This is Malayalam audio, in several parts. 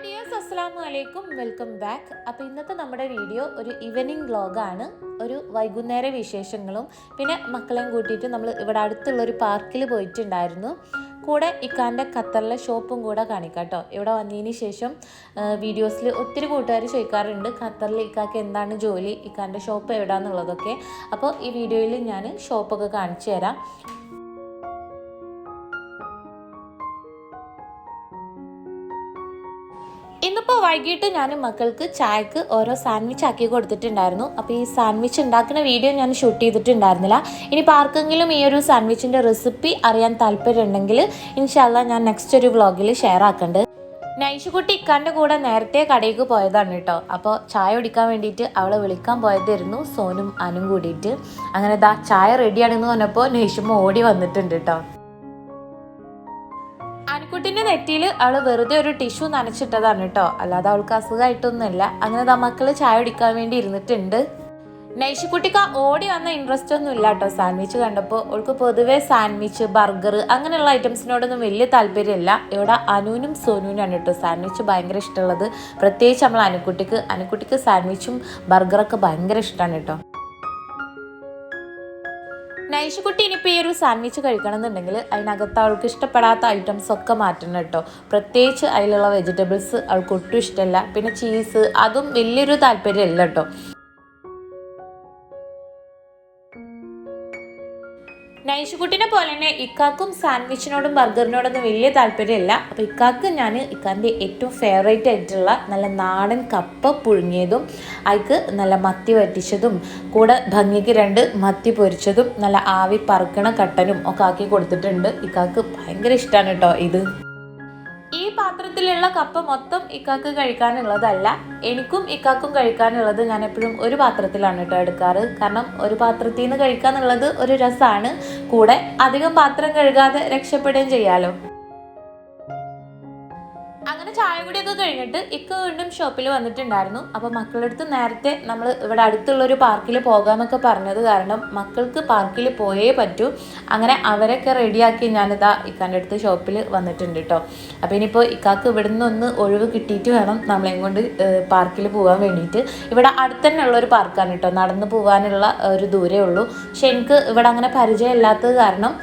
ഹായ് ഡിയേഴ്സ് അസ്സാം വലൈക്കും വെൽക്കം ബാക്ക് അപ്പോൾ ഇന്നത്തെ നമ്മുടെ വീഡിയോ ഒരു ഈവനിങ് വ്ളോഗാണ് ഒരു വൈകുന്നേര വിശേഷങ്ങളും. പിന്നെ മക്കളെയും കൂട്ടിയിട്ട് നമ്മൾ ഇവിടെ അടുത്തുള്ള ഒരു പാർക്കിൽ പോയിട്ടുണ്ടായിരുന്നു. കൂടെ ഇക്കാന്റെ ഖത്തറിലെ ഷോപ്പും കൂടെ കാണിക്കാം കേട്ടോ ഇവിടെ വന്നതിന് ശേഷം വീഡിയോസിൽ ഒത്തിരി കൂട്ടുകാർ ചോദിക്കാറുണ്ട് ഖത്തറിൽ ഇക്കാക്ക് എന്താണ് ജോലി ഇക്കാന്റെ ഷോപ്പ് എവിടെയാണെന്നുള്ളതൊക്കെ അപ്പോൾ ഈ വീഡിയോയിൽ ഞാൻ ഷോപ്പൊക്കെ കാണിച്ചു തരാം. ഇന്നിപ്പോൾ വൈകിട്ട് ഞാൻ മക്കൾക്ക് ചായക്ക് ഓരോ സാൻഡ്വിച്ച് ആക്കി കൊടുത്തിട്ടുണ്ടായിരുന്നു. അപ്പോൾ ഈ സാൻഡ്വിച്ച് ഉണ്ടാക്കുന്ന വീഡിയോ ഞാൻ ഷൂട്ട് ചെയ്തിട്ടുണ്ടായിരുന്നില്ല. ഇനിയിപ്പോൾ ആർക്കെങ്കിലും ഈ ഒരു സാൻഡ്വിച്ചിന്റെ റെസിപ്പി അറിയാൻ താല്പര്യമുണ്ടെങ്കിൽ ഇൻഷാല്ല ഞാൻ നെക്സ്റ്റ് ഒരു വ്ളോഗിൽ ഷെയർ ആക്കുന്നുണ്ട് നൈഷുകുട്ടി ഇക്കാന്റെ കൂടെ നേരത്തെ കടയിലേക്ക് പോയതാണ് കേട്ടോ. അപ്പോൾ ചായ കുടിക്കാൻ വേണ്ടിയിട്ട് അവളെ വിളിക്കാൻ പോയതായിരുന്നു സോനും അനും കൂടിയിട്ട്. അങ്ങനെ ദാ ചായ റെഡിയാണെന്ന് പറഞ്ഞപ്പോൾ നൈഷുമ്മ ഓടി വന്നിട്ടുണ്ട് കേട്ടോ. അനുക്കുട്ടിന്റെ നെറ്റിയിൽ അവൾ വെറുതെ ഒരു ടിഷ്യൂ നനച്ചിട്ടതാണ് കേട്ടോ അല്ലാതെ അവൾക്ക് അസുഖമായിട്ടൊന്നുമില്ല അങ്ങനെ ദാ മക്കൾ ചായ കുടിക്കാൻ വേണ്ടി ഇരുന്നിട്ടുണ്ട്. നൈഷിക്കുട്ടിക്ക് ഓടി വന്ന ഇൻട്രസ്റ്റ് ഒന്നും ഇല്ല കേട്ടോ സാൻഡ്വിച്ച് കണ്ടപ്പോൾ അവൾക്ക് പൊതുവേ സാൻഡ്വിച്ച് ബർഗർ അങ്ങനെയുള്ള ഐറ്റംസിനോടൊന്നും വലിയ താല്പര്യമില്ല. ഇവിടെ അനുവിനും സോനുവിനാണ് കേട്ടോ സാൻഡ്വിച്ച് ഭയങ്കര ഇഷ്ടമുള്ളത്. പ്രത്യേകിച്ച് നമ്മൾ അനുക്കുട്ടിക്ക് അനുക്കുട്ടിക്ക് സാൻഡ്വിച്ചും ബർഗറൊക്കെ ഭയങ്കര ഇഷ്ടമാണ് കേട്ടോ നൈഷുകുട്ടി ഇനിയിപ്പോൾ ഈ ഒരു സാൻഡ്വിച്ച് കഴിക്കണം എന്നുണ്ടെങ്കിൽ അതിനകത്ത് അവൾക്ക് ഇഷ്ടപ്പെടാത്ത ഐറ്റംസ് ഒക്കെ മാറ്റണം കേട്ടോ. പ്രത്യേകിച്ച് അതിലുള്ള വെജിറ്റബിൾസ് അവൾക്ക് ഒട്ടും ഇഷ്ടമല്ല. പിന്നെ ചീസ് അതും വലിയൊരു താല്പര്യമല്ല കേട്ടോ. നൈഷുകുട്ടിനെ പോലെ തന്നെ ഇക്കാക്കും സാൻഡ്വിച്ചിനോടും ബർഗറിനോടൊന്നും വലിയ താല്പര്യമില്ല. അപ്പോൾ ഇക്കാക്ക് ഞാൻ ഇക്കാന്റെ ഏറ്റവും ഫേവറേറ്റ് ആയിട്ടുള്ള നല്ല നാടൻ കപ്പ പുഴുങ്ങിയതും അയക്ക് നല്ല മത്തി വറ്റിച്ചതും കൂടെ ഭംഗിക്ക് രണ്ട് മത്തി പൊരിച്ചതും നല്ല ആവി പറക്കണ കട്ടനും ഒക്കെ ആക്കി കൊടുത്തിട്ടുണ്ട്. ഇക്കാക്ക് ഭയങ്കര ഇഷ്ടമാണ് കേട്ടോ ഇത്. ഈ പാത്രത്തിലുള്ള കപ്പ മൊത്തം ഇക്കാക്ക് കഴിക്കാനുള്ളതല്ല എനിക്കും ഇക്കാക്കും കഴിക്കാനുള്ളത് ഞാൻ എപ്പോഴും ഒരു പാത്രത്തിലാണ് കേട്ടോ എടുക്കാറ്. കാരണം ഒരു പാത്രത്തിൽ നിന്ന് കഴിക്കാന്നുള്ളത് ഒരു രസമാണ് കൂടെ അധികം പാത്രം കഴുകാതെ രക്ഷപ്പെടുകയും ചെയ്യാലോ. കഴിഞ്ഞിട്ട് ഇക്ക വീണ്ടും ഷോപ്പിൽ വന്നിട്ടുണ്ടായിരുന്നു. അപ്പോൾ മക്കളുടെ അടുത്ത് നേരത്തെ നമ്മൾ ഇവിടെ അടുത്തുള്ള ഒരു പാർക്കിൽ പോകാമെന്നൊക്കെ പറഞ്ഞത് കാരണം മക്കൾക്ക് പാർക്കിൽ പോയേ പറ്റൂ. അങ്ങനെ അവരൊക്കെ റെഡിയാക്കി ഞാനിതാ ഇക്കാന്റെ അടുത്ത് ഷോപ്പിൽ വന്നിട്ടുണ്ട് കേട്ടോ അപ്പോൾ ഇനിയിപ്പോൾ ഇക്കാക്ക് ഇവിടെ നിന്ന് ഒന്ന് ഒഴിവ് കിട്ടിയിട്ട് വേണം നമ്മളെയും കൊണ്ട് പാർക്കിൽ പോകാൻ വേണ്ടിയിട്ട്. ഇവിടെ അടുത്ത് തന്നെ ഉള്ള ഒരു പാർക്കാണ് കേട്ടോ നടന്നു പോകാനുള്ള ഒരു ദൂരേ ഉള്ളൂ. പക്ഷെ എനിക്ക് ഇവിടെ അങ്ങനെ പരിചയമില്ലാത്തത് കാരണം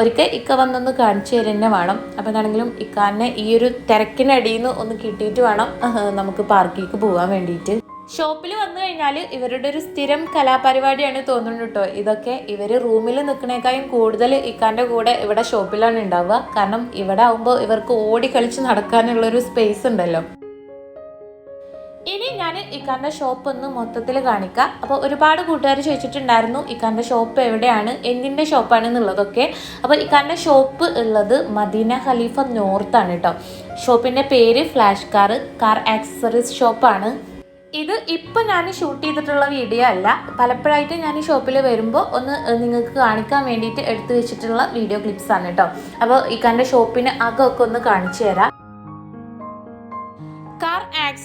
ഒരിക്കൽ ഇക്ക വന്നൊന്ന് കാണിച്ചു തരുന്നെ വേണം. അപ്പോൾ എന്താണെങ്കിലും ഇക്കാനെ ഈ ഒരു തിരക്കിനടിയിൽ നിന്ന് ഒന്ന് കിട്ടിയിട്ട് വേണം നമുക്ക് പാർക്കിലേക്ക് പോകാൻ വേണ്ടിയിട്ട്. ഷോപ്പിൽ വന്നു കഴിഞ്ഞാൽ ഇവരുടെ ഒരു സ്ഥിരം കലാപരിപാടിയാണ് തോന്നുന്നു കേട്ടോ. ഇതൊക്കെ ഇവർ റൂമിൽ നിൽക്കണേക്കാളും കൂടുതൽ ഇക്കാന്റെ കൂടെ ഇവിടെ ഷോപ്പിലാണ് ഉണ്ടാവുക. കാരണം ഇവിടെ ആകുമ്പോൾ ഇവർക്ക് ഓടി കളിച്ച് നടക്കാനുള്ളൊരു സ്പേസ് ഉണ്ടല്ലോ. ഇനി ഞാൻ ഇക്കാന്റെ ഷോപ്പ് ഒന്ന് മൊത്തത്തിൽ കാണിക്കാം. അപ്പോൾ ഒരുപാട് കൂട്ടുകാർ ചോദിച്ചിട്ടുണ്ടായിരുന്നു ഇക്കാന്റെ ഷോപ്പ് എവിടെയാണ് എന്തിന്റെ ഷോപ്പാണ് എന്നുള്ളതൊക്കെ. അപ്പോൾ ഇക്കാന്റെ ഷോപ്പ് ഉള്ളത് മദീന ഖലീഫ നോർത്താണ് കേട്ടോ ഷോപ്പിന്റെ പേര് ഫ്ലാഷ് കാർ കാർ ആക്സസറീസ് ഷോപ്പാണ് ഇത് ഇപ്പം ഞാൻ ഷൂട്ട് ചെയ്തിട്ടുള്ള വീഡിയോ അല്ല. പലപ്പോഴായിട്ട് ഞാൻ ഷോപ്പിൽ വരുമ്പോൾ ഒന്ന് നിങ്ങൾക്ക് കാണിക്കാൻ വേണ്ടിയിട്ട് എടുത്തു വെച്ചിട്ടുള്ള വീഡിയോ ക്ലിപ്സ് ആണ് കേട്ടോ അപ്പോൾ ഇക്കാന്റെ ഷോപ്പിന് അകമൊക്കെ ഒന്ന് കാണിച്ചു തരാം.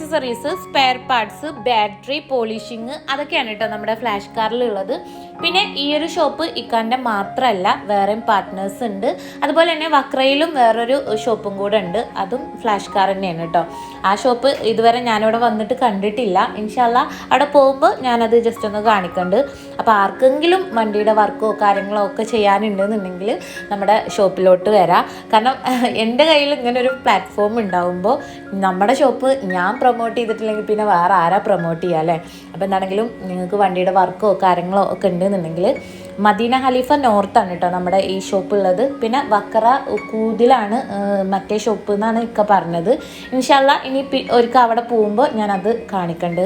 Accessories spare parts battery polishing അതൊക്കെയാണ് കേട്ടോ നമ്മുടെ ഫ്ലാഷ് കാറിലുള്ളത് പിന്നെ ഈ ഒരു ഷോപ്പ് ഇക്കാന്റെ മാത്രമല്ല വേറെയും പാർട്ട്നേഴ്സ് ഉണ്ട്. അതുപോലെ തന്നെ വക്രയിലും വേറൊരു ഷോപ്പും കൂടെ ഉണ്ട്. അതും ഫ്ലാഷ് കാർ തന്നെയാണ് കേട്ടോ ആ ഷോപ്പ് ഇതുവരെ ഞാനിവിടെ വന്നിട്ട് കണ്ടിട്ടില്ല. ഇൻഷാല്ല അവിടെ പോകുമ്പോൾ ഞാനത് ജസ്റ്റ് ഒന്ന് കാണിക്കുന്നുണ്ട് അപ്പോൾ ആർക്കെങ്കിലും വണ്ടിയുടെ വർക്കോ കാര്യങ്ങളോ ഒക്കെ ചെയ്യാനുണ്ടെന്നുണ്ടെങ്കിൽ നമ്മുടെ ഷോപ്പിലോട്ട് വരാം. കാരണം എന്റെ കയ്യിൽ ഇങ്ങനെ ഒരു പ്ലാറ്റ്ഫോം ഉണ്ടാകുമ്പോൾ നമ്മുടെ ഷോപ്പ് ഞാൻ പ്രൊമോട്ട് ചെയ്തിട്ടില്ലെങ്കിൽ പിന്നെ വേറെ ആരാ പ്രൊമോട്ട് ചെയ്യുക അല്ലേ? അപ്പോൾ എന്താണെങ്കിലും നിങ്ങൾക്ക് വണ്ടിയുടെ വർക്കോ കാര്യങ്ങളോ ഒക്കെ ഉണ്ടെന്നുണ്ടെങ്കിൽ മദീന ഹലീഫ നോർത്ത് ആണ് കേട്ടോ നമ്മുടെ ഈ ഷോപ്പ് ഉള്ളത്. പിന്നെ വക്കറ കൂതിലാണ് മറ്റേ ഷോപ്പ് എന്നാണ് ഇക്ക പറഞ്ഞത്. ഇൻഷാല്ല ഇനി ഒരിക്കൽ അവിടെ പോകുമ്പോൾ ഞാനത് കാണിക്കണ്ട്.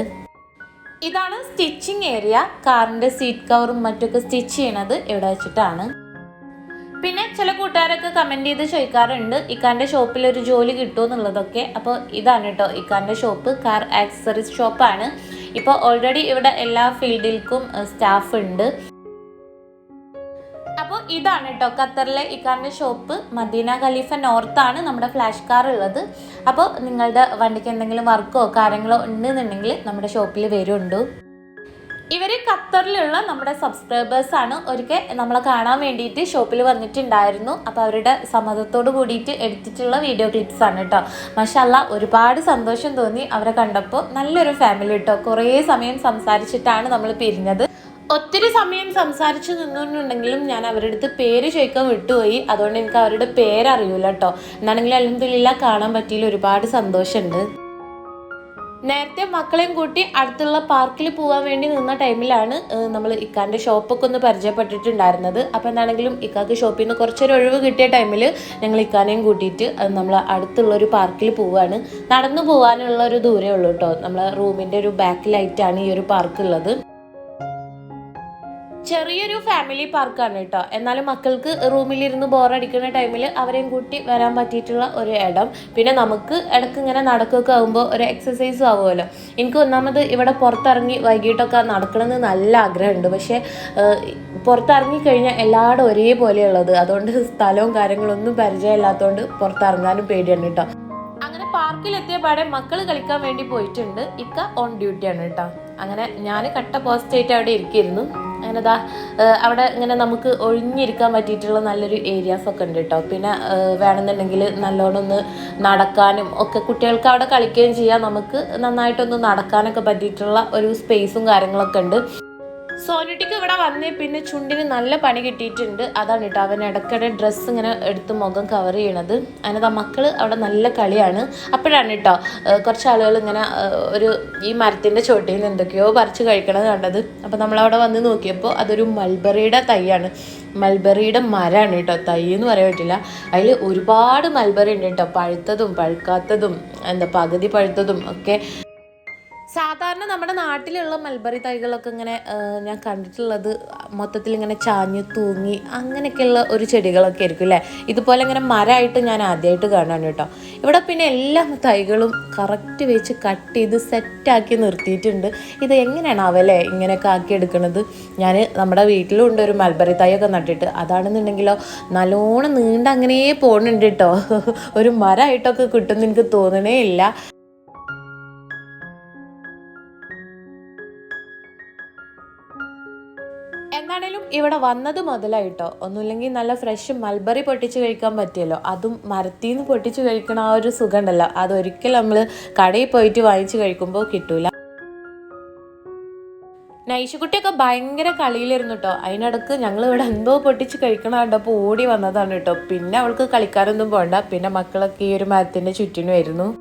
ഇതാണ് സ്റ്റിച്ചിങ് ഏരിയ കാറിന്റെ സീറ്റ് കവറും മറ്റൊക്കെ സ്റ്റിച്ച് ചെയ്യണത് ഇവിടെ വെച്ചിട്ടാണ്. പിന്നെ ചില കൂട്ടുകാരൊക്കെ കമന്റ് ചെയ്ത് ചോദിക്കാറുണ്ട് ഇക്കാന്റെ ഷോപ്പിൽ ഒരു ജോലി കിട്ടുമോ എന്നുള്ളതൊക്കെ. അപ്പോൾ ഇതാണ് കേട്ടോ ഇക്കാന്റെ ഷോപ്പ് കാർ ആക്സസറീസ് ഷോപ്പാണ് ഇപ്പോൾ ഓൾറെഡി ഇവിടെ എല്ലാ ഫീൽഡിൽക്കും സ്റ്റാഫ് ഉണ്ട്. അപ്പോൾ ഇതാണ് കേട്ടോ ഖത്തറിലെ ഇക്കാറിന്റെ ഷോപ്പ് മദീന ഖലീഫ നോർത്താണ് നമ്മുടെ ഫ്ലാഷ് കാർ ഉള്ളത്. അപ്പോൾ നിങ്ങളുടെ വണ്ടിക്ക് എന്തെങ്കിലും വർക്കോ കാര്യങ്ങളോ ഉണ്ടെന്നുണ്ടെങ്കിൽ നമ്മുടെ ഷോപ്പിൽ വരുന്നുണ്ട് ഇവർ ഖത്തറിലുള്ള നമ്മുടെ സബ്സ്ക്രൈബേഴ്സ് ആണ്. ഒരിക്കൽ നമ്മളെ കാണാൻ വേണ്ടിയിട്ട് ഷോപ്പിൽ വന്നിട്ടുണ്ടായിരുന്നു. അപ്പോൾ അവരുടെ സമ്മതത്തോട് കൂടിയിട്ട് എടുത്തിട്ടുള്ള വീഡിയോ ക്ലിപ്സ് ആണ് കേട്ടോ മഷല്ല ഒരുപാട് സന്തോഷം തോന്നി അവരെ കണ്ടപ്പോൾ നല്ലൊരു ഫാമിലി കേട്ടോ കുറേ സമയം സംസാരിച്ചിട്ടാണ് നമ്മൾ പിരിഞ്ഞത്. ഒത്തിരി സമയം സംസാരിച്ചു നിന്നുണ്ടെങ്കിലും ഞാൻ അവരുടെ അടുത്ത് പേര് ചോദിക്കാൻ വിട്ടുപോയി. അതുകൊണ്ട് എനിക്ക് അവരുടെ പേരറിയൂല കേട്ടോ എന്നാണെങ്കിലും അലഹദില്ല കാണാൻ പറ്റിയില്ല. ഒരുപാട് സന്തോഷമുണ്ട്. നേരത്തെ മക്കളെയും കൂട്ടി അടുത്തുള്ള പാർക്കിൽ പോകാൻ വേണ്ടി നിന്ന ടൈമിലാണ് നമ്മൾ ഇക്കാന്റെ ഷോപ്പൊക്കെ ഒന്ന് പരിചയപ്പെട്ടിട്ടുണ്ടായിരുന്നത്. അപ്പോൾ എന്താണെങ്കിലും ഇക്കാക്ക് ഷോപ്പിൽ നിന്ന് കുറച്ചൊരു ഒഴിവ് കിട്ടിയ ടൈമിൽ ഞങ്ങൾ ഇക്കാനെയും കൂട്ടിയിട്ട് നമ്മൾ അടുത്തുള്ള ഒരു പാർക്കിൽ പോവുകയാണ് നടന്നു പോകാനുള്ള ഒരു ദൂരമേ ഉള്ളൂ കേട്ടോ. നമ്മളെ റൂമിന്റെ ഒരു ബാക്ക് ബാക്കിലായിട്ടാണ് ഈ ഒരു പാർക്ക് ഉള്ളത് ചെറിയൊരു ഫാമിലി പാർക്കാണ് കേട്ടോ എന്നാലും മക്കൾക്ക് റൂമിലിരുന്ന് ബോറടിക്കുന്ന ടൈമിൽ അവരെയും കൂട്ടി വരാൻ പറ്റിയിട്ടുള്ള ഒരു ഇടം. പിന്നെ നമുക്ക് ഇടയ്ക്ക് ഇങ്ങനെ നടക്കുകയൊക്കെ ആകുമ്പോൾ ഒരു എക്സസൈസും ആവുമല്ലോ. എനിക്ക് ഒന്നാമത് ഇവിടെ പുറത്തിറങ്ങി വൈകിട്ടൊക്കെ നടക്കണമെന്ന് നല്ല ആഗ്രഹമുണ്ട്. പക്ഷേ പുറത്തിറങ്ങി കഴിഞ്ഞാൽ എല്ലായിടും ഒരേപോലെയുള്ളത്. അതുകൊണ്ട് സ്ഥലവും കാര്യങ്ങളും ഒന്നും പരിചയമില്ലാത്തതുകൊണ്ട് പുറത്തിറങ്ങാനും പേടിയാണ് കേട്ടോ അങ്ങനെ പാർക്കിലെത്തിയ പാടെ മക്കൾ കളിക്കാൻ വേണ്ടി പോയിട്ടുണ്ട്. ഇക്ക ഓൺ ഡ്യൂട്ടിയാണ് കേട്ടോ അങ്ങനെ ഞാൻ കട്ട പോസ്റ്റായിട്ട് അവിടെ ഇരിക്കുന്നു. അങ്ങനെ ദാ അവിടെ ഇങ്ങനെ നമുക്ക് ഒഴിഞ്ഞിരിക്കാൻ പറ്റിയിട്ടുള്ള നല്ലൊരു ഏരിയാസ് ഒക്കെ ഉണ്ട് കേട്ടോ പിന്നെ വേണമെന്നുണ്ടെങ്കിൽ നല്ലോണം ഒന്ന് നടക്കാനും ഒക്കെ കുട്ടികൾക്ക് അവിടെ കളിക്കുകയും ചെയ്യാം. നമുക്ക് നന്നായിട്ടൊന്ന് നടക്കാനൊക്കെ പറ്റിയിട്ടുള്ള ഒരു സ്പേസും കാര്യങ്ങളൊക്കെ ഉണ്ട്. സോനുട്ടിക്ക് ഇവിടെ വന്നേ പിന്നെ ചുണ്ടിന് നല്ല പണി കിട്ടിയിട്ടുണ്ട്. അതാണ് കേട്ടോ അവൻ ഇടയ്ക്കിടെ ഡ്രസ്സ് ഇങ്ങനെ എടുത്ത് മുഖം കവർ ചെയ്യണത്. അതിനകത്ത് മക്കൾ അവിടെ നല്ല കളിയാണ്. അപ്പോഴാണ് കേട്ടോ കുറച്ച് ആളുകൾ ഇങ്ങനെ ഒരു ഈ മരത്തിന്റെ ചോട്ടിൽ നിന്ന് എന്തൊക്കെയോ പറിച്ച് കഴിക്കണത് കണ്ടത്. അപ്പോൾ നമ്മളവിടെ വന്ന് നോക്കിയപ്പോൾ അതൊരു മൽബറിയുടെ തൈയാണ്. മൽബറിയുടെ മരമാണ് കേട്ടോ തൈ എന്ന് പറയാൻ പറ്റില്ല. അതിൽ ഒരുപാട് മൽബറി ഉണ്ട് കേട്ടോ. പഴുത്തതും പഴുക്കാത്തതും എന്താ പകുതി പഴുത്തതും ഒക്കെ സാധാരണ നമ്മുടെ നാട്ടിലുള്ള മൽബറി തൈകളൊക്കെ ഇങ്ങനെ ഞാൻ കണ്ടിട്ടുള്ളത് മൊത്തത്തിൽ ഇങ്ങനെ ചാഞ്ഞു തൂങ്ങി അങ്ങനെയൊക്കെയുള്ള ഒരു ചെടികളൊക്കെ ആയിരിക്കും അല്ലേ ഇതുപോലെ ഇങ്ങനെ മരമായിട്ട് ഞാൻ ആദ്യമായിട്ട് കാണാണ് കേട്ടോ. ഇവിടെ പിന്നെ എല്ലാ തൈകളും കറക്റ്റ് വെച്ച് കട്ട് ചെയ്ത് സെറ്റാക്കി നിർത്തിയിട്ടുണ്ട്. ഇത് എങ്ങനെയാണ് അവലെ ഇങ്ങനെയൊക്കെ ആക്കി എടുക്കുന്നത് ഞാൻ നമ്മുടെ വീട്ടിലും ഉണ്ട് ഒരു മൽബറി തൈയൊക്കെ നട്ടിട്ട്. അതാണെന്നുണ്ടെങ്കിലോ നല്ലോണം നീണ്ട അങ്ങനെ പോകുന്നുണ്ട് കേട്ടോ ഒരു മരമായിട്ടൊക്കെ കിട്ടുമെന്ന് എനിക്ക് തോന്നണേ ഇല്ല. ഇവിടെ വന്നത് മുതലായിട്ടോ. ഒന്നുമില്ലെങ്കിൽ നല്ല ഫ്രഷ് മൽബറി പൊട്ടിച്ച് കഴിക്കാൻ പറ്റിയല്ലോ. അതും മരത്തിൽ നിന്ന് പൊട്ടിച്ച് കഴിക്കണ ആ ഒരു സുഖം ഉണ്ടല്ലോ അതൊരിക്കലും നമ്മൾ കടയിൽ പോയിട്ട് വാങ്ങിച്ച് കഴിക്കുമ്പോൾ കിട്ടൂല. നൈശുകുട്ടിയൊക്കെ ഭയങ്കര കളിയിലിരുന്നു കേട്ടോ അതിനിടക്ക് ഞങ്ങൾ ഇവിടെ എന്തോ പൊട്ടിച്ച് കഴിക്കണ കണ്ടപ്പോൾ ഓടി വന്നതാണ് കേട്ടോ പിന്നെ അവൾക്ക് കളിക്കാനൊന്നും പോകണ്ട പിന്നെ മക്കളൊക്കെ ഈ ഒരു മരത്തിന്റെ ചുറ്റിനുമായിരുന്നു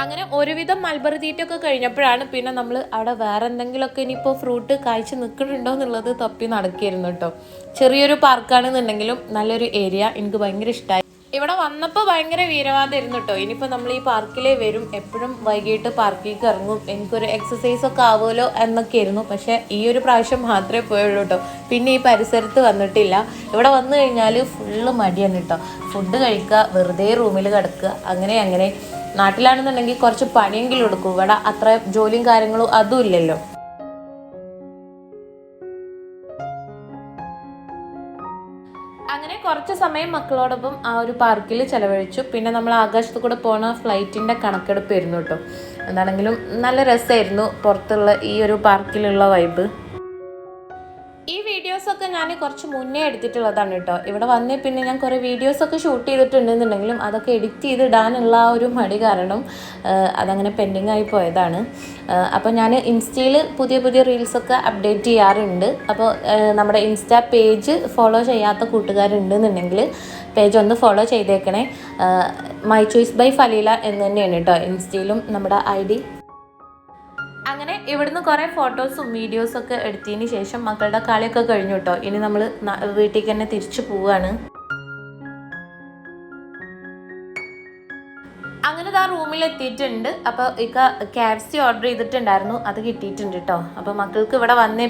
അങ്ങനെ ഒരുവിധം മൽബറി തീറ്റൊക്കെ കഴിഞ്ഞപ്പോഴാണ് പിന്നെ നമ്മൾ അവിടെ വേറെ എന്തെങ്കിലുമൊക്കെ ഇനിയിപ്പോൾ ഫ്രൂട്ട് കായ്ച്ച് നിൽക്കുന്നുണ്ടോ എന്നുള്ളത് തപ്പി നടക്കിയിരുന്നു കേട്ടോ. ചെറിയൊരു പാർക്കാണെന്നുണ്ടെങ്കിലും നല്ലൊരു ഏരിയ എനിക്ക് ഭയങ്കര ഇഷ്ടമായി ഇവിടെ വന്നപ്പോൾ ഭയങ്കര വീരവാദമായിരുന്നു കേട്ടോ. ഇനിയിപ്പോൾ നമ്മൾ ഈ പാർക്കിലേ വരും. എപ്പോഴും വൈകിട്ട് പാർക്കിലേക്ക് ഇറങ്ങും. എനിക്കൊരു എക്സസൈസ് ഒക്കെ ആവുമല്ലോ എന്നൊക്കെ ആയിരുന്നു പക്ഷേ ഈ ഒരു പ്രാവശ്യം മാത്രമേ പോയുള്ളൂ കേട്ടോ. പിന്നെ ഈ പരിസരത്ത് വന്നിട്ടില്ല. ഇവിടെ വന്നു കഴിഞ്ഞാൽ ഫുള്ള് മടിയാണ് കേട്ടോ. ഫുഡ് കഴിക്കുക വെറുതെ റൂമിൽ കിടക്കുക അങ്ങനെ അങ്ങനെ. നാട്ടിലാണെന്നുണ്ടെങ്കിൽ കുറച്ച് പണിയെങ്കിലും എടുക്കും. ഇവിടെ അത്ര ജോലിയും കാര്യങ്ങളും അതും ഇല്ലല്ലോ. അങ്ങനെ കുറച്ച് സമയം മക്കളോടൊപ്പം ആ ഒരു പാർക്കിൽ ചെലവഴിച്ചു. പിന്നെ നമ്മൾ ആകാശത്ത് കൂടെ പോണ ഫ്ലൈറ്റിന്റെ കണക്കെടുപ്പ് ആയിരുന്നു കേട്ടോ. എന്താണെങ്കിലും നല്ല രസമായിരുന്നു പുറത്തുള്ള ഈ ഒരു പാർക്കിലുള്ള വൈബ് ഈ വീഡിയോസൊക്കെ ഞാൻ കുറച്ച് മുന്നേ എടുത്തിട്ടുള്ളതാണ് കേട്ടോ. ഇവിടെ വന്നേ പിന്നെ ഞാൻ കുറേ വീഡിയോസൊക്കെ ഷൂട്ട് ചെയ്തിട്ടുണ്ടെന്നുണ്ടെങ്കിലും അതൊക്കെ എഡിറ്റ് ചെയ്ത് ഇടാനുള്ള ആ ഒരു മടി കാരണം അതങ്ങനെ പെൻഡിങ് ആയി പോയതാണ്. അപ്പോൾ ഞാൻ ഇൻസ്റ്റയിൽ പുതിയ പുതിയ റീൽസൊക്കെ അപ്ഡേറ്റ് ചെയ്യാറുണ്ട്. അപ്പോൾ നമ്മുടെ ഇൻസ്റ്റാ പേജ് ഫോളോ ചെയ്യാത്ത കൂട്ടുകാരുണ്ടെന്നുണ്ടെങ്കിൽ പേജ് ഒന്ന് ഫോളോ ചെയ്തേക്കണേ. മൈ ചോയ്സ് ബൈ ഫലീല എന്ന് തന്നെയാണ് കേട്ടോ ഇൻസ്റ്റയിലും നമ്മുടെ ഐ ഡി. അങ്ങനെ ഇവിടുന്ന് കുറേ ഫോട്ടോസും വീഡിയോസും ഒക്കെ എടുത്തതിന് ശേഷം മക്കളുടെ കളിയൊക്കെ കഴിഞ്ഞു കേട്ടോ ഇനി നമ്മൾ വീട്ടിലേക്ക് തന്നെ തിരിച്ചു പോവാണ്. അങ്ങനെ ആ റൂമിൽ എത്തിയിട്ടുണ്ട്. അപ്പോൾ ഇക്ക ക്യാപ്സി ഓർഡർ ചെയ്തിട്ടുണ്ടായിരുന്നു. അത് കിട്ടിയിട്ടുണ്ട് കേട്ടോ അപ്പോൾ മക്കൾക്ക് ഇവിടെ വന്നേ